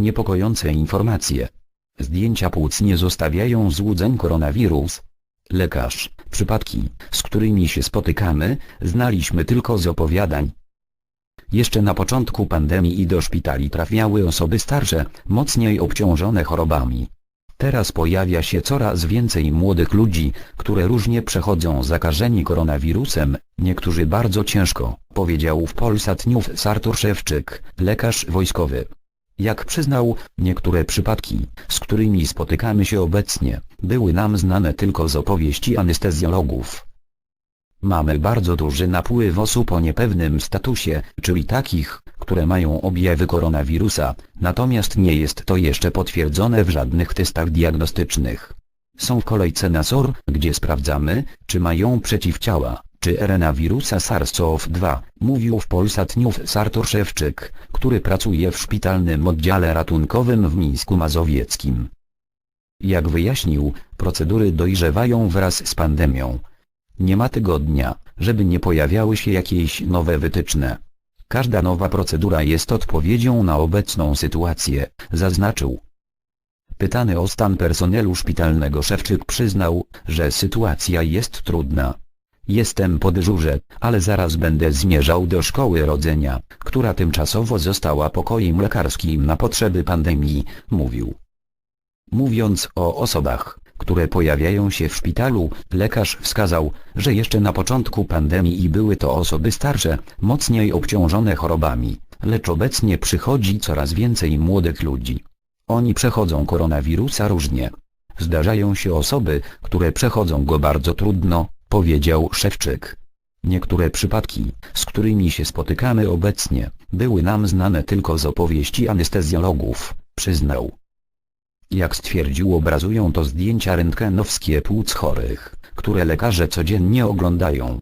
Niepokojące informacje. Zdjęcia płuc nie zostawiają złudzeń koronawirus. Lekarz, przypadki, z którymi się spotykamy, znaliśmy tylko z opowiadań. Jeszcze na początku pandemii i do szpitali trafiały osoby starsze, mocniej obciążone chorobami. Teraz pojawia się coraz więcej młodych ludzi, które różnie przechodzą zakażeni koronawirusem, niektórzy bardzo ciężko, powiedział w Polsat News Szewczyk, lekarz wojskowy. Jak przyznał, niektóre przypadki, z którymi spotykamy się obecnie, były nam znane tylko z opowieści anestezjologów. Mamy bardzo duży napływ osób o niepewnym statusie, czyli takich, które mają objawy koronawirusa, natomiast nie jest to jeszcze potwierdzone w żadnych testach diagnostycznych. Są w kolejce na SOR, gdzie sprawdzamy, czy mają przeciwciała, czy RNA wirusa SARS-CoV-2, mówił w Polsat News Artur Szewczyk, który pracuje w szpitalnym oddziale ratunkowym w Mińsku Mazowieckim. Jak wyjaśnił, procedury dojrzewają wraz z pandemią. Nie ma tygodnia, żeby nie pojawiały się jakieś nowe wytyczne. Każda nowa procedura jest odpowiedzią na obecną sytuację, zaznaczył. Pytany o stan personelu szpitalnego Szewczyk przyznał, że sytuacja jest trudna. Jestem po dyżurze, ale zaraz będę zmierzał do szkoły rodzenia, która tymczasowo została pokojem lekarskim na potrzeby pandemii, mówił. Mówiąc o osobach, które pojawiają się w szpitalu, lekarz wskazał, że jeszcze na początku pandemii były to osoby starsze, mocniej obciążone chorobami, lecz obecnie przychodzi coraz więcej młodych ludzi. Oni przechodzą koronawirusa różnie. Zdarzają się osoby, które przechodzą go bardzo trudno, powiedział Szewczyk. Niektóre przypadki, z którymi się spotykamy obecnie, były nam znane tylko z opowieści anestezjologów, przyznał. Jak stwierdził obrazują to zdjęcia rentgenowskie płuc chorych, które lekarze codziennie oglądają.